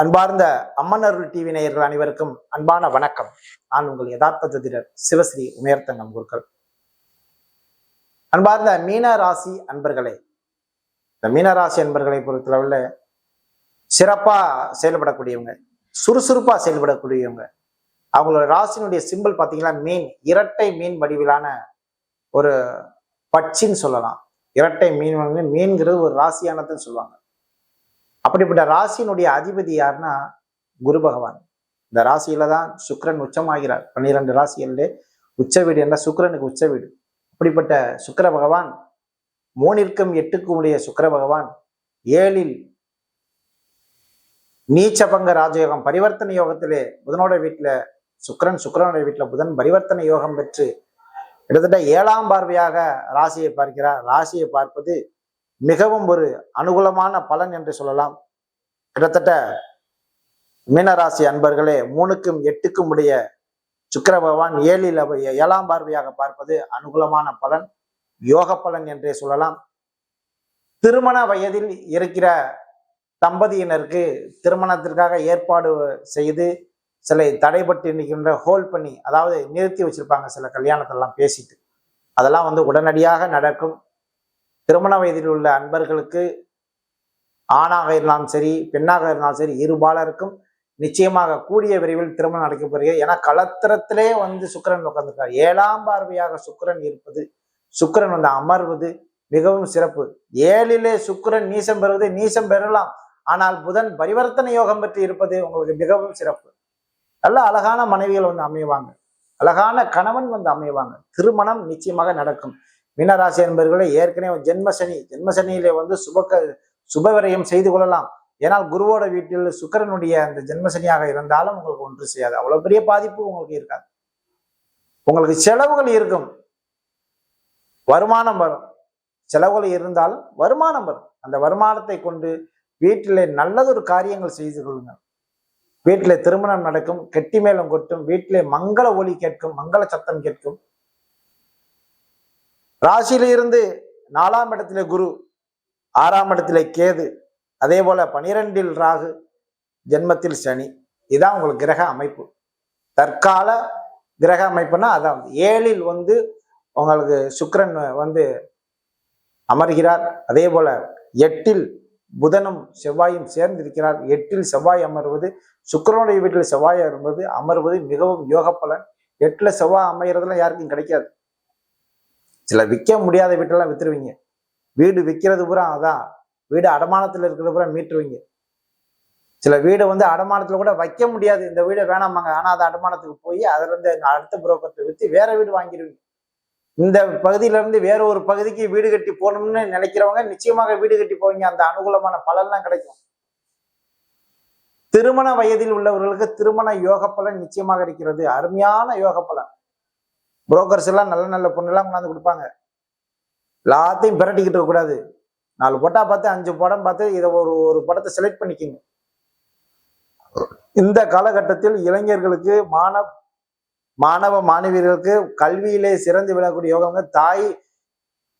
அன்பார்ந்த அம்மனருள் டிவி நேயர்கள் அனைவருக்கும் அன்பான வணக்கம். நான் உங்கள் யதார்த்த ஜோதிடர் சிவஸ்ரீ உமையர்த்தங்கம் குருக்கள். அன்பார்ந்த மீன ராசி அன்பர்களே இந்த மீன ராசி அன்பர்களை பொறுத்தளவில் சிறப்பா செயல்படக்கூடியவங்க சுறுசுறுப்பா செயல்படக்கூடியவங்க. அவங்களோட ராசியினுடைய சிம்பிள் பார்த்தீங்கன்னா மீன் இரட்டை மீன் வடிவிலான ஒரு பட்சின்னு சொல்லலாம். இரட்டை மீன் மீன்கிறது ஒரு ராசியானதுன்னு சொல்லுவாங்க. அப்படிப்பட்ட ராசியினுடைய அதிபதி யாருன்னா குரு பகவான். இந்த ராசியில தான் சுக்கரன் உச்சமாகிறார். பன்னிரெண்டு ராசிகளிலே உச்ச வீடு என்ற சுக்கரனுக்கு உச்ச வீடு. அப்படிப்பட்ட சுக்கர பகவான் மூனிற்கும் எட்டுக்கும் உடைய சுக்கர பகவான் ஏழில் நீச்சபங்க ராஜயோகம் பரிவர்த்தனை யோகத்திலே புதனோட வீட்டில் சுக்கரன் சுக்கரனுடைய வீட்டில் புதன் பரிவர்த்தனை யோகம் பெற்று கிட்டத்தட்ட ஏழாம் பார்வையாக ராசியை பார்க்கிறார். ராசியை பார்ப்பது மிகவும் ஒரு அனுகூலமான பலன் என்று சொல்லலாம். கிட்டத்தட்ட மீனராசி அன்பர்களே மூணுக்கும் எட்டுக்கும் உடைய சுக்கர பகவான் ஏழில் அவ- ஏழாம் பார்வையாக பார்ப்பது அனுகூலமான பலன். யோக பலன் என்றே சொல்லலாம். திருமண வயதில் இருக்கிற தம்பதியினருக்கு திருமணத்திற்காக ஏற்பாடு செய்து சில தடைபட்டு நிற்கின்ற ஹோல்ட் பண்ணி அதாவது நிறுத்தி வச்சிருப்பாங்க சில கல்யாணத்தெல்லாம் பேசிட்டு. அதெல்லாம் வந்து உடனடியாக நடக்கும். திருமண வயதில் உள்ள அன்பர்களுக்கு ஆணாக இருந்தாலும் சரி பெண்ணாக இருந்தாலும் சரி இருபாலருக்கும் நிச்சயமாக கூடிய விரைவில் திருமணம் நடக்கப்படுகிறது ஏன்னா களத்திரத்திலே வந்து சுக்கிரன் உட்கார்ந்துருக்கார் ஏழாம் பார்வையாக சுக்கரன் இருப்பது சுக்கிரன் வந்து அமர்வது மிகவும் சிறப்பு. ஏழிலே சுக்கிரன் நீசம் பெறுவது நீசம் பெறலாம். ஆனால் புதன் பரிவர்த்தனை யோகம் பெற்று இருப்பது உங்களுக்கு மிகவும் சிறப்பு. நல்ல அழகான மனைவிகள் வந்து அமைவாங்க. அழகான கணவன் வந்து அமைவாங்க. திருமணம் நிச்சயமாக நடக்கும். மீனராசி என்பவர்களே ஏற்கனவே ஜென்மசனி ஜென்மசனியிலே வந்து சுபக்க சுபவிரயம் செய்து கொள்ளலாம். ஏனால் குருவோட வீட்டில் சுக்கரனுடைய அந்த ஜென்மசனியாக இருந்தாலும் உங்களுக்கு ஒன்று செய்யாது. அவ்வளவு பெரிய பாதிப்பு உங்களுக்கு இருக்காது. உங்களுக்கு செலவுகள் இருக்கும். வருமானம் வரும். செலவுகள் இருந்தாலும் வருமானம் வரும். அந்த வருமானத்தை கொண்டு வீட்டிலே நல்லதொரு காரியங்கள் செய்து கொள்ளுங்கள். வீட்டிலே திருமணம் நடக்கும் கெட்டி மேளம் கொட்டும் வீட்டிலே மங்கள ஒலி கேட்கும் மங்கள சத்தம் கேட்கும். ராசியில இருந்து நாலாம் இடத்துல குரு ஆறாம் இடத்துல கேது அதே போல பனிரெண்டில் ராகு ஜென்மத்தில் சனி. இதுதான் உங்களுக்கு கிரக அமைப்பு. தற்கால கிரக அமைப்புனா அதான். ஏழில் வந்து உங்களுக்கு சுக்கரன் வந்து அமர்கிறார். அதே போல எட்டில் புதனும் செவ்வாயும் சேர்ந்திருக்கிறார். எட்டில் செவ்வாய் அமர்வது சுக்கரனுடைய வீட்டில் செவ்வாய் அமர்வது அமர்வது மிகவும் யோக பலன் எட்டில் செவ்வாய் அமைகிறதுலாம் யாருக்கும் கிடைக்காது. சில விற்க முடியாத வீட்டெல்லாம் வித்துருவீங்க. வீடு விற்கிறது பூரா அதான். வீடு அடமானத்தில் இருக்கிறது பூரா மீட்டுருவீங்க. சில வீடு வந்து அடமானத்தில் கூட வைக்க முடியாது. இந்த வீடை வேணாமாங்க ஆனால் அது அடமானத்துக்கு போய் அதுல இருந்து அடுத்த புரோக்கர்ட்ட விற்று வேற வீடு வாங்கிடுவீங்க இந்த பகுதியிலேருந்து வேற ஒரு பகுதிக்கு வீடு கட்டி போகணும்னு நினைக்கிறவங்க நிச்சயமாக வீடு கட்டி போவீங்க. அந்த அனுகூலமான பலன்லாம் கிடைக்கும். திருமண வயதில் உள்ளவர்களுக்கு திருமண யோக பலன் நிச்சயமாக இருக்கிறது. அருமையான யோக பலன் புரோக்கர்ஸ் எல்லாம் நல்ல நல்ல பொண்ணுலாம் கொண்டாந்து கொடுப்பாங்க. எல்லாத்தையும் பிரட்டிக்கிட்டு இருக்கக்கூடாது. நாலு படம் பார்த்து அஞ்சு படம் பார்த்து இதை ஒரு ஒரு படத்தை செலக்ட் பண்ணிக்கிங்க. இந்த காலகட்டத்தில் இளைஞர்களுக்கு மாணவ மாணவ மாணவியர்களுக்கு கல்வியிலே சிறந்து விளக்கூடிய யோகங்க தாய்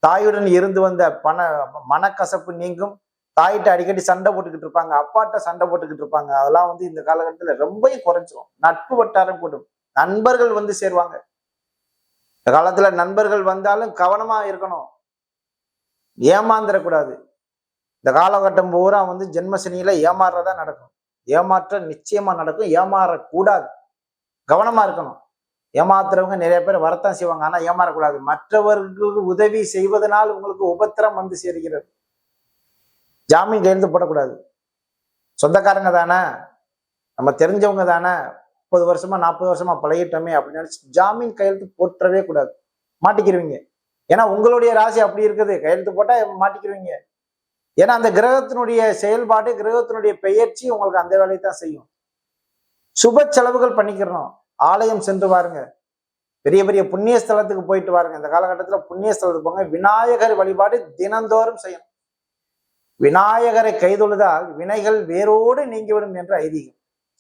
தாயுடன் இருந்து வந்த பண மனக்கசப்பு நீங்கும். தாயிட்ட அடிக்கடி சண்டை போட்டுக்கிட்டு இருப்பாங்க அப்பாட்ட சண்டை போட்டுக்கிட்டு இருப்பாங்க. அதெல்லாம் வந்து இந்த காலகட்டத்தில் ரொம்ப குறைஞ்சிரும். நட்பு வட்டாரம் கூடும். நண்பர்கள் வந்து சேருவாங்க. இந்த காலத்துல நண்பர்கள் வந்தாலும் கவனமா இருக்கணும். ஏமாந்துடக்கூடாது இந்த காலகட்டம் பூரா வந்து ஜென்மசனியில ஏமாறுறதா நடக்கும். ஏமாற்ற நிச்சயமா நடக்கும். ஏமாறக்கூடாது. கவனமா இருக்கணும். ஏமாத்துறவங்க நிறைய பேர் வரத்தான் செய்வாங்க. ஆனா ஏமாறக்கூடாது. மற்றவர்களுக்கு உதவி செய்வதனால் உங்களுக்கு உபத்திரம் வந்து சேர்கிறது. ஜாமீன் கையெழுத்து போடக்கூடாது. சொந்தக்காரங்க தானே. நம்ம தெரிஞ்சவங்க தானே. முப்பது வருஷமா நாற்பது வருஷமா பழகிட்டோமே அப்படின்னு நினைச்சு ஜாமீன் கையெழுத்து போட்டவே கூடாது. மாட்டிக்கிருவீங்க. ஏன்னா உங்களுடைய ராசி அப்படி இருக்குது. கையெழுத்து போட்டால் மாட்டிக்கிருவீங்க. ஏன்னா அந்த கிரகத்தினுடைய செயல்பாடு கிரகத்தினுடைய பெயர்ச்சி உங்களுக்கு அந்த வேலையை தான் செய்யும். சுப செலவுகள் பண்ணிக்கிறணும். ஆலயம் சென்று பாருங்க. பெரிய பெரிய புண்ணிய ஸ்தலத்துக்கு போயிட்டு பாருங்க இந்த காலகட்டத்தில் புண்ணிய ஸ்தலத்துக்கு போங்க. விநாயகர் வழிபாடு தினந்தோறும் செய்யணும். விநாயகரை கைதொழுதால் வினைகள் வேரோடு நீங்கிவிடும் என்று ஐதீகம்.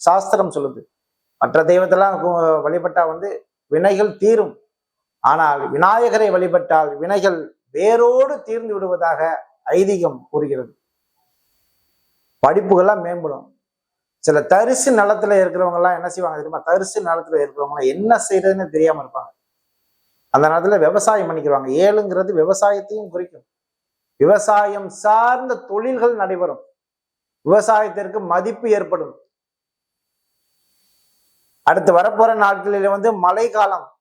சாஸ்திரம் சொல்லுது. மற்ற தெய்வத்தெல்லாம் வழிபட்டா வந்து வினைகள் தீரும். ஆனால் விநாயகரை வழிபட்டால் வினைகள் வேரோடு தீர்ந்து விடுவதாக ஐதீகம் கூறுகிறது. படிப்புகள்லாம் மேம்படும். சில தரிசு நலத்துல இருக்கிறவங்க எல்லாம் என்ன செய்வாங்க தெரியுமா? தரிசு நலத்துல இருக்கிறவங்க என்ன செய்யறதுன்னு தெரியாம இருப்பாங்க. அந்த நேரத்துல விவசாயம் பண்ணிக்கிறாங்க ஏழுங்கிறது விவசாயத்தையும் குறிக்கும். விவசாயம் சார்ந்த தொழில்கள் நடைபெறும். விவசாயத்திற்கு மதிப்பு ஏற்படும். அடுத்து வரப்போற நாட்களில் வந்து மழை காலம்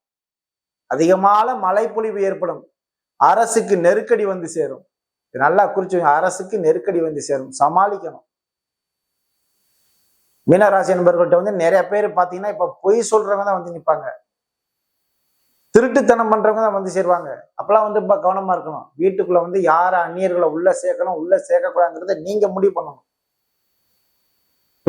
அதிகமான மழைப்பொழிவு ஏற்படும். அரசுக்கு நெருக்கடி வந்து சேரும். நல்லா குறிச்சு அரசுக்கு நெருக்கடி வந்து சேரும். சமாளிக்கணும். மீனராசி நண்பர்கள்ட்ட வந்து நிறைய பேர் பார்த்தீங்கன்னா இப்ப பொய் சொல்றவங்க தான் வந்து நிற்பாங்க திருட்டுத்தனம் பண்றவங்க தான் வந்து சேருவாங்க. அப்பெல்லாம் வந்து இப்போ கவனமா இருக்கணும். வீட்டுக்குள்ள வந்து யார அந்நியர்களை உள்ள சேர்க்கணும் உள்ள சேர்க்கக்கூடாதுங்கிறத நீங்க முடிவு பண்ணணும்.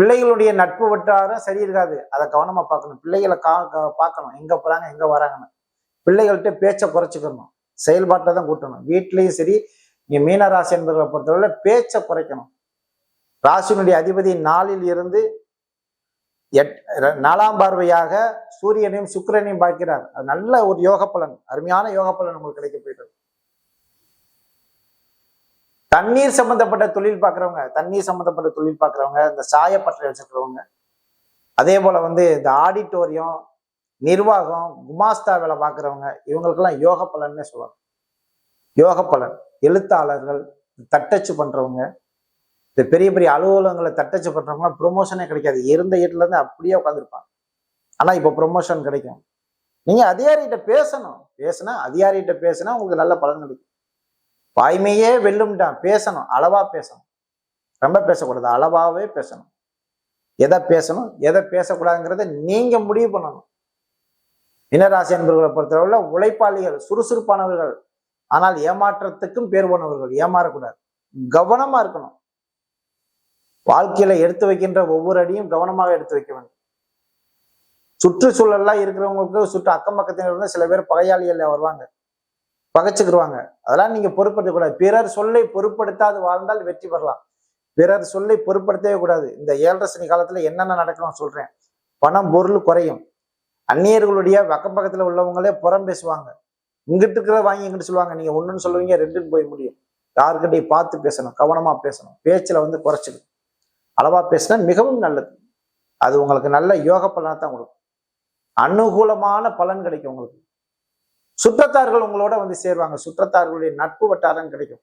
பிள்ளைகளுடைய நட்பு வட்டாரம் சரி இருக்காது. அதை கவனமா பார்க்கணும். பிள்ளைகளை கா கா- பார்க்கணும். எங்க போறாங்க எங்க வராங்கன்னு. பிள்ளைகள்கிட்ட பேச்சை குறைச்சிக்கணும். செயல்பாட்டில் தான் கூட்டணும். வீட்லேயும் சரி நீங்க மீனராசி என்பவர்களை பொறுத்தவரை பேச்சை குறைக்கணும். ராசியினுடைய அதிபதி நாளில் இருந்து எட் நாலாம் பார்வையாக சூரியனையும் சுக்கிரனையும் பார்க்கிறார். அது நல்ல ஒரு யோக பலன் அருமையான யோக பலன் உங்களுக்கு கிடைக்க போயிட்டு தண்ணீர் சம்பந்தப்பட்ட தொழில் பார்க்குறவங்க தண்ணீர் சம்பந்தப்பட்ட தொழில் பார்க்குறவங்க இந்த சாயப்பட்டறை வச்சுருக்கிறவங்க அதே போல் வந்து இந்த ஆடிட்டோரியம் நிர்வாகம் குமாஸ்தா வேலை பார்க்குறவங்க இவங்களுக்கெல்லாம் யோக பலன்னே சொல்லலாம் யோக பலன். எழுத்தாளர்கள் தட்டச்சு பண்ணுறவங்க இந்த பெரிய பெரிய அலுவலகங்களை தட்டச்சு பண்ணுறவங்க ப்ரொமோஷனே கிடைக்காது. இருந்த வீட்டுல இருந்து அப்படியே உட்காந்துருப்பாங்க ஆனால் இப்போ ப்ரொமோஷன் கிடைக்கும். நீங்கள் அதிகாரிகிட்ட பேசணும். பேசுனா அதிகாரிகிட்ட பேசுனா உங்களுக்கு நல்ல பலன் கிடைக்கும். வாய்மையே வெல்லும்ட்டான் பேசணும். அளவாக பேசணும். ரொம்ப பேசக்கூடாது. அளவாகவே பேசணும். எதை பேசணும்? எதை பேசக்கூடாதுங்கிறத நீங்கள் முடிவு பண்ணணும். மீனராசி என்பவர்களை பொறுத்தவரை உழைப்பாளிகள் சுறுசுறுப்பானவர்கள். ஆனால் ஏமாற்றத்துக்கும் பேர் போனவர்கள். ஏமாறக்கூடாது. கவனமா இருக்கணும். வாழ்க்கையில எடுத்து வைக்கின்ற ஒவ்வொரு அடியும் கவனமாக எடுத்து வைக்க வேண்டும். சுற்றுச்சூழல்லாம் இருக்கிறவங்களுக்கு சுற்று அக்கம் பக்கத்தில் இருந்து சில பேர் பகையாளிகள் வருவாங்க. பகைச்சுக்கிடுவாங்க அதெல்லாம் நீங்க பொருட்படுத்தக்கூடாது பிறர் சொல்லை பொருட்படுத்தாது வாழ்ந்தால் வெற்றி பெறலாம். பிறர் சொல்லை பொருட்படுத்தவே கூடாது. இந்த ஏழரை சனி காலத்துல என்னென்ன நடக்கணும் சொல்றேன். பணம் பொருள் குறையும். அந்நியர்களுடைய பக்கம் பக்கத்தில் உள்ளவங்களே புறம் பேசுவாங்க. இங்கிட்டு இருக்கிற வாங்கி எங்கிட்டு சொல்லுவாங்க. நீங்க ஒன்றுன்னு சொல்லுவீங்க ரெண்டுன்னு போய் முடியும். யாருக்கிட்டையும் பார்த்து பேசணும் கவனமாக பேசணும். பேச்சில் வந்து குறைச்சிடும் அளவாக பேசினா மிகவும் நல்லது. அது உங்களுக்கு நல்ல யோக பலனை தான் கொடுக்கும். அனுகூலமான பலன் கிடைக்கும் உங்களுக்கு. சுற்றத்தார்கள் உங்களோட வந்து சேருவாங்க. சுற்றத்தார்களுடைய நட்பு வட்டாரம் கிடைக்கும்.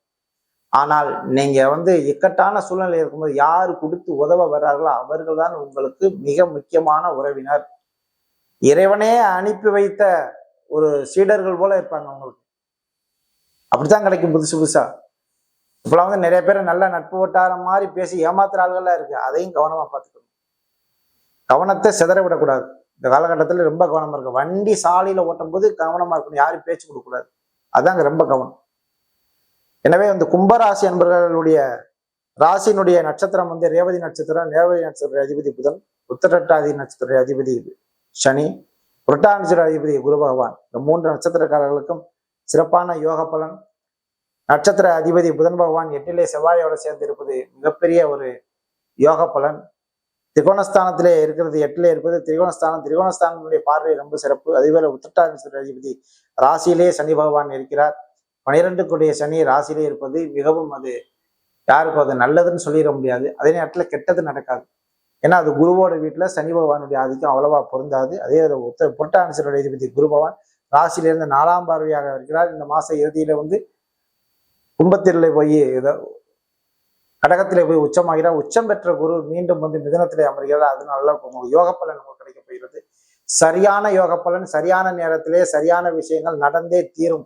ஆனால் நீங்கள் வந்து இக்கட்டான சூழ்நிலை இருக்கும்போது யார் கொடுத்து உதவ வர்றார்களோ அவர்கள் தான் உங்களுக்கு மிக முக்கியமான உறவினர். இறைவனே அனுப்பி வைத்த ஒரு சீடர்கள் போல இருப்பாங்க அவங்களுக்கு. அப்படித்தான் கிடைக்கும் புதுசு புதுசா. இப்பெல்லாம் வந்து நிறைய பேர் நல்ல நட்பு வட்டாரம் மாதிரி பேசி ஏமாத்துற ஆள்கள்லாம் இருக்கு. அதையும் கவனமா பார்த்துக்கணும். கவனத்தை சிதற விடக்கூடாது. இந்த காலகட்டத்தில் ரொம்ப கவனமா இருக்கு. வண்டி சாலையில ஓட்டும் போது கவனமா இருக்கணும். யாரும் பேச்சு கொடுக்கக்கூடாது. அதாங்க ரொம்ப கவனம். எனவே வந்து கும்பராசி என்பவர்களுடைய ராசியினுடைய நட்சத்திரம் வந்து ரேவதி நட்சத்திரம் ரேவதி நட்சத்திர அதிபதி புதன் உத்தரட்டாதி நட்சத்திர அதிபதி சனி புரட்டாதி அதிபதி குரு பகவான். இந்த மூன்று நட்சத்திரக்காரர்களுக்கும் சிறப்பான யோக பலன். நட்சத்திர அதிபதி புதன் பகவான் எட்டிலே செவ்வாயோட சேர்ந்து இருப்பது மிகப்பெரிய ஒரு யோக பலன். திரிகோணஸ்தானத்திலே இருக்கிறது எட்டிலே இருப்பது திரிகோணஸ்தானம். திரிகோணஸ்தானத்தினுடைய பார்வை ரொம்ப சிறப்பு. அதேபோல உத்திரட்டாதி அதிபதி ராசியிலே சனி பகவான் இருக்கிறார். பனிரெண்டு கூடிய சனி ராசியிலே இருப்பது மிகவும் அது யாருக்கும் அது நல்லதுன்னு சொல்லிட முடியாது. அதே நேரத்தில் கெட்டது நடக்காது. ஏன்னா அது குருவோட வீட்டில் சனி பகவானுடைய ஆதிக்கம் அவ்வளவா பொருந்தாது. அதே ஒரு உத்த புரட்டானசருடைய அதிபதி குரு பகவான் ராசியிலிருந்து நாலாம் பார்வையாக இருக்கிறார். இந்த மாச இறுதியில வந்து கும்பத்திலே போய் ஏதோ கடகத்திலே போய் உச்சமாகிறார். உச்சம் பெற்ற குரு மீண்டும் வந்து மிதனத்திலே அமர்கிறார். அது நல்லா யோக பலன் நமக்கு கிடைக்க போகிறது. சரியான யோக பலன் சரியான நேரத்திலே சரியான விஷயங்கள் நடந்தே தீரும்.